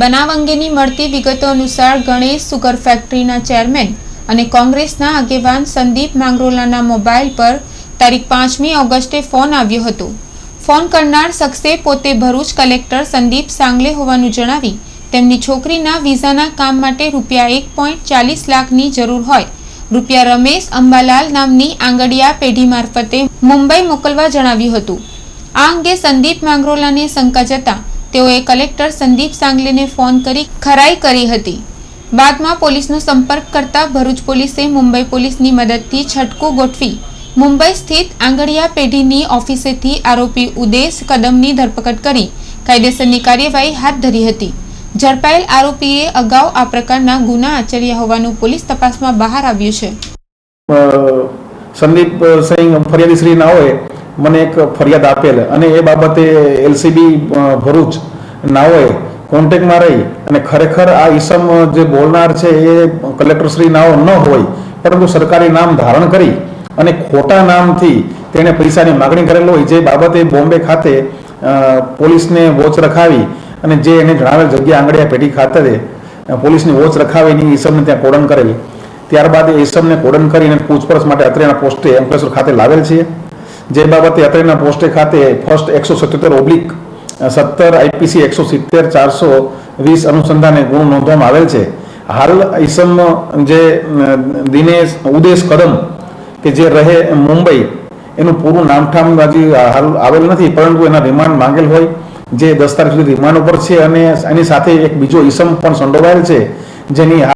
બનાવ અંગેની મળતી વિગતો અનુસાર ગણેશ સુગર ફેક્ટરીના ચેરમેન અને કોંગ્રેસના આગેવાન સંદીપ માંગરોલાના મોબાઈલ પર તારીખ પાંચમી ઓગસ્ટે ફોન આવ્યો હતો. ફોન કરનાર શખ્સે પોતે ભરૂચ કલેક્ટર સંદીપ સાંગલે હોવાનું જણાવી, તેમની છોકરીના વિઝાના કામ માટે રૂપિયા એક પોઈન્ટ ચાલીસ લાખની જરૂર હોય. રૂપિયા રમેશ અંબાલાલ નામની આંગડિયા પેઢી મારફતે મુંબઈ મોકલવા જણાવ્યું હતું. આ અંગે સંદીપ માંગરોલાને શંકા જતા તેઓએ કલેક્ટર સંદીપ સાંગલેને ફોન કરી ખરાઈ કરી હતી. બાદમાં પોલીસનો સંપર્ક કરતા ભરૂચ પોલીસે મુંબઈ પોલીસની મદદથી છટકું ગોઠવી મુંબઈ સ્થિત આંગળિયા પેઢીની ઓફિસેથી આરોપી ઉદેશ કદમની ધરપકડ કરી કાયદેસરની કાર્યવાહી હાથ ધરી હતી. ઝડપાયેલ આરોપીએ અગાઉ આ પ્રકારના ગુના આચર્યા હોવાનું પોલીસ તપાસમાં બહાર આવ્યું છે. સંદીપ સિંહ ફરિયાદી શ્રી નાઓએ મને એક ફરિયાદ આપેલ અને એ બાબતે એલસીબી ભરૂચ નાઓએ કોન્ટેક્ટમાં રહી અને ખરેખર આ ઈસમ જે બોલનાર છે એ કલેક્ટર શ્રી નાઓ ન હોય, પરંતુ સરકારી નામ ધારણ કરી અને ખોટા નામથી તેણે પૈસાની માગણી કરેલ હોય, જે બાબતે બોમ્બે ખાતે પોલીસને વોચ રખાવી અને જે એને જણાવેલ જગ્યા આંગળીયા પેઢી ખાતે પોલીસની વોચ રખાવીને ઈસમને ત્યાં કોડન કરેલી. ત્યારબાદ એ ઈસમને કોડન કરીને પૂછપરછ માટે અત્રેના પોસ્ટે અંકલેશ્વર ખાતે લાવેલ છે. જે બાબતે અત્રેના પોસ્ટે ખાતે ફર્સ્ટ એકસો સત્યોતેર ઓબ્લિક સત્તર આઈપીસી એકસો સિત્તેર, ચારસો વીસ અનુસંધાને ગુણ નોંધવામાં આવેલ છે. હાલ ઈસમ જે દિનેશ, ઉદેશ કદમ કે જે રહે મુંબઈ, એનું પૂરું નામઠામ હજી હાલ આવેલ નથી, પરંતુ એના રિમાન્ડ માંગેલ હોય, જે દસ તારીખ સુધી રિમાન્ડ ઉપર છે અને એની સાથે એક બીજો ઈસમ પણ સંડોવાયેલ છે, જેની